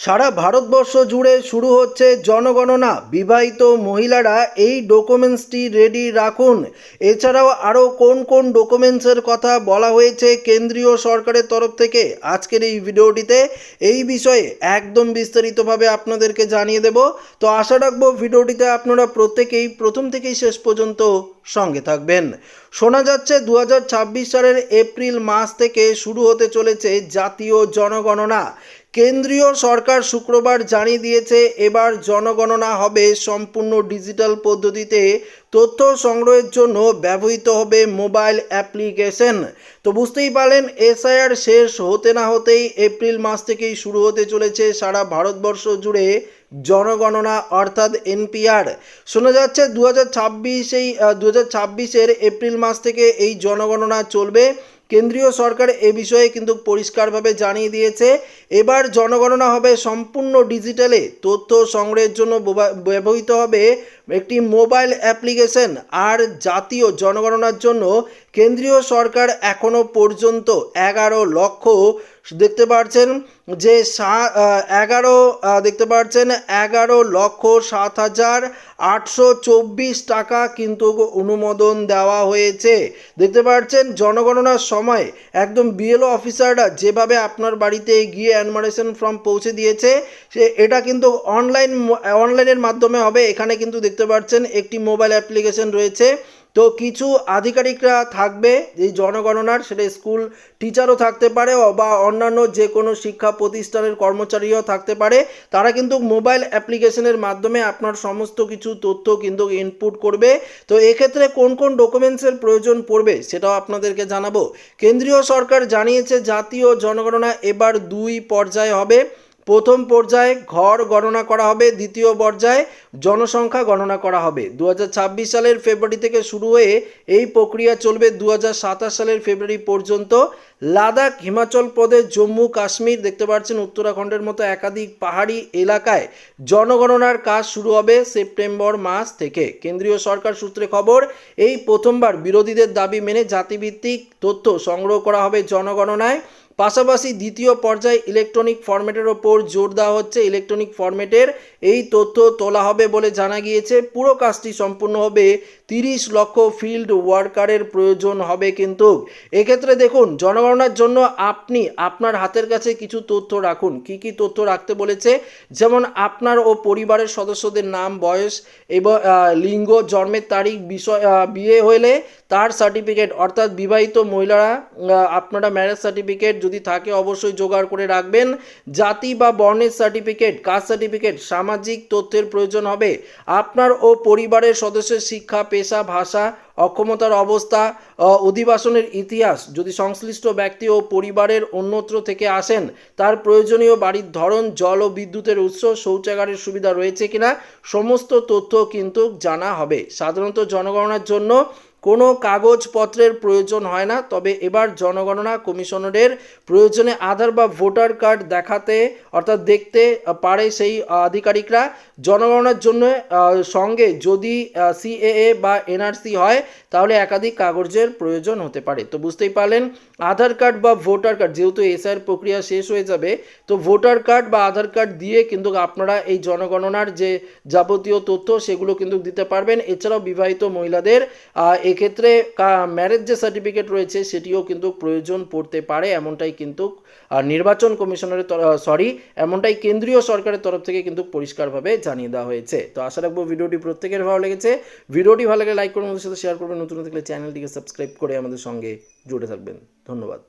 সারা ভারতবর্ষ জুড়ে শুরু হচ্ছে জনগণনা। বিবাহিত মহিলারা এই ডকুমেন্টসটি রেডি রাখুন। এছাড়াও আরও কোন কোন ডকুমেন্টসের কথা বলা হয়েছে কেন্দ্রীয় সরকারের তরফ থেকে আজকের এই ভিডিওটিতে, এই বিষয়ে একদম বিস্তারিতভাবে আপনাদেরকে জানিয়ে দেব। তো আশা রাখব ভিডিওটিতে আপনারা প্রত্যেকেই প্রথম থেকেই শেষ পর্যন্ত সঙ্গে থাকবেন। শোনা যাচ্ছে দু হাজার ছাব্বিশ সালের এপ্রিল মাস থেকে শুরু হতে চলেছে জাতীয় জনগণনা। কেন্দ্রীয় সরকার শুক্রবার জানিয়ে দিয়েছে, এবার জনগণনা হবে সম্পূর্ণ ডিজিটাল পদ্ধতিতে। তথ্য সংগ্রহের জন্য ব্যবহৃত হবে মোবাইল অ্যাপ্লিকেশন। তো বুঝতেই পারলেন, এসআইআর শেষ হতে না হতেই এপ্রিল মাস থেকেই শুরু হতে চলেছে সারা ভারতবর্ষ জুড়ে জনগণনা, অর্থাৎ এনপিআর। শোনা যাচ্ছে দু হাজার ছাব্বিশেই দু হাজার ছাব্বিশের এপ্রিল মাস থেকে এই জনগণনা চলবে। কেন্দ্রীয় সরকার এ বিষয়ে কিন্তু পরিষ্কারভাবে জানিয়ে দিয়েছে। এবার জনগণনা হবে সম্পূর্ণ ডিজিটালে। তথ্য সংগ্রহের জন্য ব্যবহৃত হবে একটি মোবাইল অ্যাপ্লিকেশন। আর জাতীয় জনগণনার জন্য কেন্দ্রীয় সরকার এখনও পর্যন্ত এগারো লক্ষ দেখতে পাচ্ছেন যে এগারো দেখতে পাচ্ছেন এগারো লক্ষ সাত হাজার আটশো চব্বিশ টাকা কিন্তু অনুমোদন দেওয়া হয়েছে। দেখতে পাচ্ছেন জনগণনার সময় একদম বিএলও অফিসাররা যেভাবে আপনার বাড়িতে গিয়ে অ্যানমারেশন ফর্ম পৌঁছে দিয়েছে, সে এটা কিন্তু অনলাইন, অনলাইনের মাধ্যমে হবে। এখানে কিন্তু দেখতে পাচ্ছেন একটি মোবাইল অ্যাপ্লিকেশন রয়েছে। তো কিছু আধিকারিকরা থাকবে, এই জনগণনার, সেটা স্কুল টিচারও থাকতে পারে বা অন্যান্য যে কোনো শিক্ষা প্রতিষ্ঠানের কর্মচারীও থাকতে পারে। তারা কিন্তু মোবাইল অ্যাপ্লিকেশনের মাধ্যমে আপনার সমস্ত কিছু তথ্য কিন্তু ইনপুট করবে। তো এক্ষেত্রে কোন কোন ডকুমেন্টসের প্রয়োজন পড়বে, সেটাও আপনাদেরকে জানাব। কেন্দ্রীয় সরকার জানিয়েছে জাতীয় জনগণনা এবার দুই পর্যায়ে হবে। প্রথম পর্যায়ে ঘর গণনা করা হবে, দ্বিতীয় পর্যায়ে জনসংখ্যা গণনা করা হবে। দু হাজার ছাব্বিশ সালের ফেব্রুয়ারি থেকে শুরু হয়ে এই প্রক্রিয়া চলবে দু হাজার সাতাশ সালের ফেব্রুয়ারি পর্যন্ত। লাদাখ, হিমাচল প্রদেশ, জম্মু, কাশ্মীর দেখতে পাচ্ছেন উত্তরাখণ্ডের মতো একাধিক পাহাড়ি এলাকায় জনগণনার কাজ শুরু হবে সেপ্টেম্বর মাস থেকে। কেন্দ্রীয় সরকার সূত্রে খবর, এই প্রথমবার বিরোধীদের দাবি মেনে জাতিভিত্তিক তথ্য সংগ্রহ করা হবে জনগণনায়। পাশাপাশি দ্বিতীয় পর্যায়ে ইলেকট্রনিক ফরম্যাটের ওপর জোর দেওয়া হচ্ছে। ইলেকট্রনিক ফরম্যাটের এই তথ্য তোলা হবে বলে জানা গিয়েছে। পুরো কাজটি সম্পূর্ণ হবে তিরিশ লক্ষ ফিল্ড ওয়ার্কারের প্রয়োজন হবে কিন্তু। এক্ষেত্রে দেখুন জনগণনার জন্য আপনি আপনার হাতের কাছে কিছু তথ্য রাখুন। কি কি তথ্য রাখতে বলেছে? যেমন আপনার ও পরিবারের সদস্যদের নাম, বয়স এবং লিঙ্গ, জন্মের তারিখ, বিষয় বিয়ে হলে তার সার্টিফিকেট অর্থাৎ বিবাহিত মহিলারা আপনারা ম্যারেজ সার্টিফিকেট যদি থাকে অবশ্যই জোগাড় করে রাখবেন। জাতি বা বর্ণের সার্টিফিকেট কাস্ট সার্টিফিকেট সামাজিক তথ্যের প্রয়োজন হবে। আপনার ও পরিবারের সদস্যের শিক্ষা পেশা, ভাষা, অক্ষমতার অবস্থা অধিবাসনের ইতিহাস যদি সংশ্লিষ্ট ব্যক্তি ও পরিবারের অন্যত্র থেকে আসেন, তার প্রয়োজনীয় বাড়ির ধরন, জল ও বিদ্যুতের উৎস, শৌচাগারের সুবিধা রয়েছে কিনা, সমস্ত তথ্য কিন্তু জানা হবে। সাধারণত জনগণনার জন্য কোনো কাগজপত্রের প্রয়োজন হয় না, তবে এবার জনগণনা কমিশনারের প্রয়োজনে আধার বা ভোটার কার্ড দেখাতে অর্থাৎ দেখতে পারে সেই আধিকারিকরা। জনগণনার জন্য সঙ্গে যদি সিএএ বা এনআরসি হয়, তাহলে একাধিক কাগজের প্রয়োজন হতে পারে। তো বুঝতেই পারলেন, আধার কার্ড বা ভোটার কার্ড, যেহেতু এসআইয়ের প্রক্রিয়া শেষ হয়ে যাবে, তো ভোটার কার্ড বা আধার কার্ড দিয়ে কিন্তু আপনারা এই জনগণনার যে যাবতীয় তথ্য, সেগুলো কিন্তু দিতে পারবেন। এছাড়াও বিবাহিত মহিলাদের এক্ষেত্রে ম্যারেজ যে সার্টিফিকেট রয়েছে সেটিও কিন্তু প্রয়োজন পড়তে পারে, এমনটাই কিন্তু নির্বাচন কমিশনের সরি এমনটাই কেন্দ্রীয় সরকারের তরফ থেকে কিন্তু পরিষ্কারভাবে জানিয়ে দেওয়া হয়েছে। তো আশা রাখব ভিডিওটি প্রত্যেকের ভালো লেগেছে। ভিডিওটি ভালো লাগে লাইক করুন, আমাদের সাথে শেয়ার করবেন নতুন থাকলে চ্যানেলটিকে সাবস্ক্রাইব করে আমাদের সঙ্গে জুড়ে থাকবেন। ধন্যবাদ।